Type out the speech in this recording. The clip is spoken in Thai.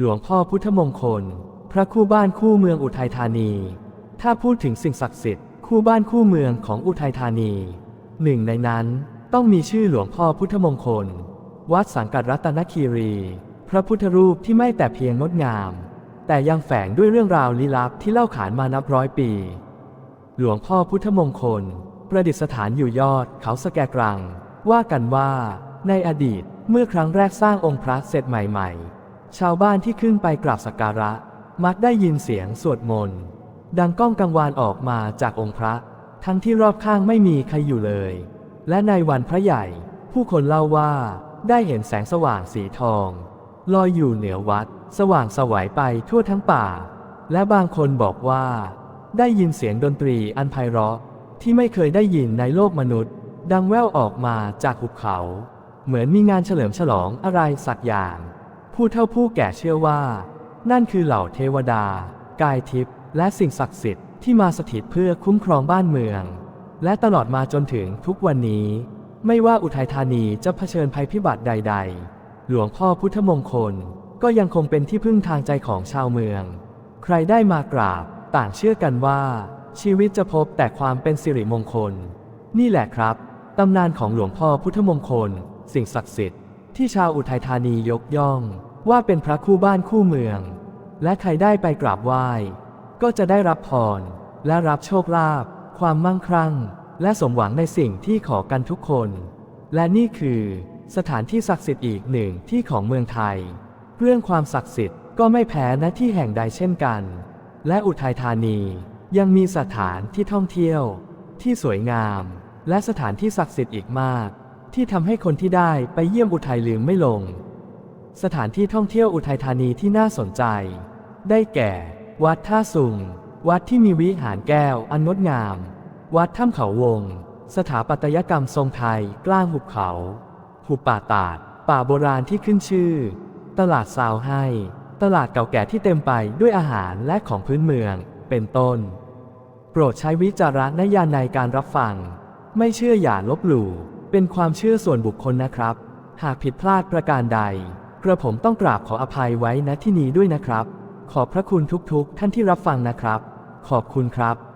หลวงพ่อพุทธมงคล พระคู่บ้านคู่เมืองอุทัยธานี ถ้าพูดถึงสิ่งศักดิ์สิทธิ์คู่บ้านคู่เมืองของอุทัยธานี หนึ่งในนั้นต้องมีชื่อหลวงพ่อพุทธมงคล วัดสังกัดรัตนคีรี พระพุทธรูปที่ไม่แต่เพียงงดงาม แต่ยังแฝงด้วยเรื่องราวลี้ลับที่เล่าขานมานับร้อยปี หลวงพ่อพุทธมงคล ประดิษฐานอยู่ยอดเขาสแกกรัง ว่ากันว่า ในอดีตเมื่อครั้งแรกสร้างองค์พระเสร็จใหม่ ๆ ชาวบ้านที่ขึ้นไปกราบสักการะ มักได้ยินเสียงสวดมนต์ดังก้องกังวานออกมาจากองค์พระ ทั้งที่รอบข้างไม่มีใครอยู่เลย และในวันพระใหญ่ ผู้คนเล่าว่าได้เห็นแสงสว่างสีทอง ลอยอยู่เหนือวัด สว่างสวัยไปทั่วทั้งป่า และบางคนบอกว่า ได้ยินเสียงดนตรีอันไพเราะที่ไม่เคยได้ยินในโลกมนุษย์ ดังแว่วออกมาจากหุบเขา เหมือนมีงานเฉลิมฉลองอะไรสักอย่าง ผู้เฒ่าผู้แก่เชื่อว่า นั่นคือเหล่าเทวดา กายทิพย์และสิ่งศักดิ์สิทธิ์ที่มาสถิตเพื่อคุ้มครองบ้านเมือง และตลอดมาจนถึงทุกวันนี้ ไม่ว่าอุทัยธานีจะเผชิญภัยพิบัติใด ๆ หลวงพ่อพุทธมงคลก็ยังคงเป็นที่พึ่งทางใจของชาวเมือง ใครได้มากราบ ต่างเชื่อกันว่า ชีวิตจะพบแต่ความเป็นสิริมงคล นี่แหละครับตำนานของหลวงพ่อพุทธมงคล สิ่งศักดิ์สิทธิ์ที่ชาวอุทัยธานียกย่อง ว่าเป็นพระคู่บ้านคู่เมือง และใครได้ไปกราบไหว้ ก็จะได้รับพร และรับโชคลาภความมั่งคั่ง และสมหวังในสิ่งที่ขอกันทุกคน และนี่คือสถานที่ศักดิ์สิทธิ์อีกหนึ่งที่ของเมืองไทย เรื่องความศักดิ์สิทธิ์ก็ไม่แพ้ณที่แห่งใดเช่นกัน และอุทัยธานียังมีสถานที่ท่องเที่ยว ที่สวยงาม และสถานที่ศักดิ์สิทธิ์อีกมาก ที่ทำให้คนที่ได้ไปเยี่ยมอุทัยลืมไม่ลง สถานที่ท่องเที่ยวอุทัยธานีที่น่าสนใจ ได้แก่ วัดท่าสุง วัดที่มีวิหารแก้วอันงดงาม วัดถ้ำเขาวง สถาปัตยกรรมทรงไทยกลางหุบเขา หุบป่าตาด ป่าโบราณที่ขึ้นชื่อ ตลาดซาวให้ ตลาดเก่าแก่ที่เต็มไปด้วยอาหารและของพื้นเมือง เป็นต้น โปรดใช้วิจารณญาณในการรับฟัง ไม่เชื่ออย่าลบหลู่ เป็นความเชื่อส่วนบุคคลนะครับ หากผิดพลาดประการใด กระผมต้องกราบขออภัยไว้ณที่นี้ด้วยนะครับ ขอบพระคุณทุกๆท่านที่รับฟังนะครับ ขอบคุณครับ